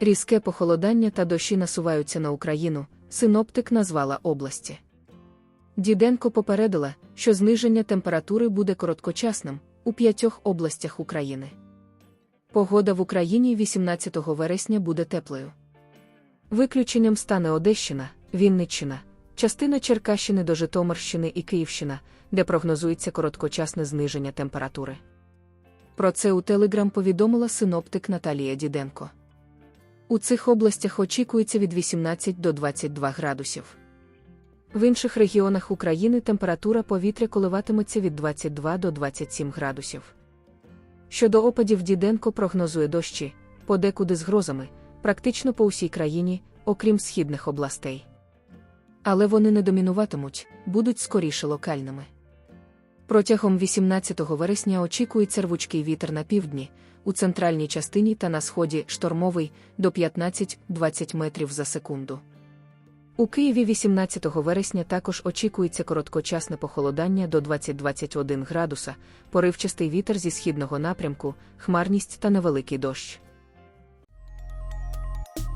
Різке похолодання та дощі насуваються на Україну, синоптик назвала області. Діденко попередила, що зниження температури буде короткочасним у п'ятьох областях України. Погода в Україні 18 вересня буде теплою. Виключенням стане Одещина, Вінниччина, частина Черкащини до Житомирщини і Київщина, де прогнозується короткочасне зниження температури. Про це у Телеграм повідомила синоптик Наталія Діденко. У цих областях очікується від 18 до 22 градусів. В інших регіонах України температура повітря коливатиметься від 22 до 27 градусів. Щодо опадів Діденко прогнозує дощі, подекуди з грозами, практично по усій країні, окрім східних областей. Але вони не домінуватимуть, будуть скоріше локальними. Протягом 18 вересня очікується рвучкий вітер на півдні, у центральній частині та на сході штормовий до 15-20 метрів за секунду. У Києві 18 вересня також очікується короткочасне похолодання до 20-21 градуса, поривчастий вітер зі східного напрямку, хмарність та невеликий дощ.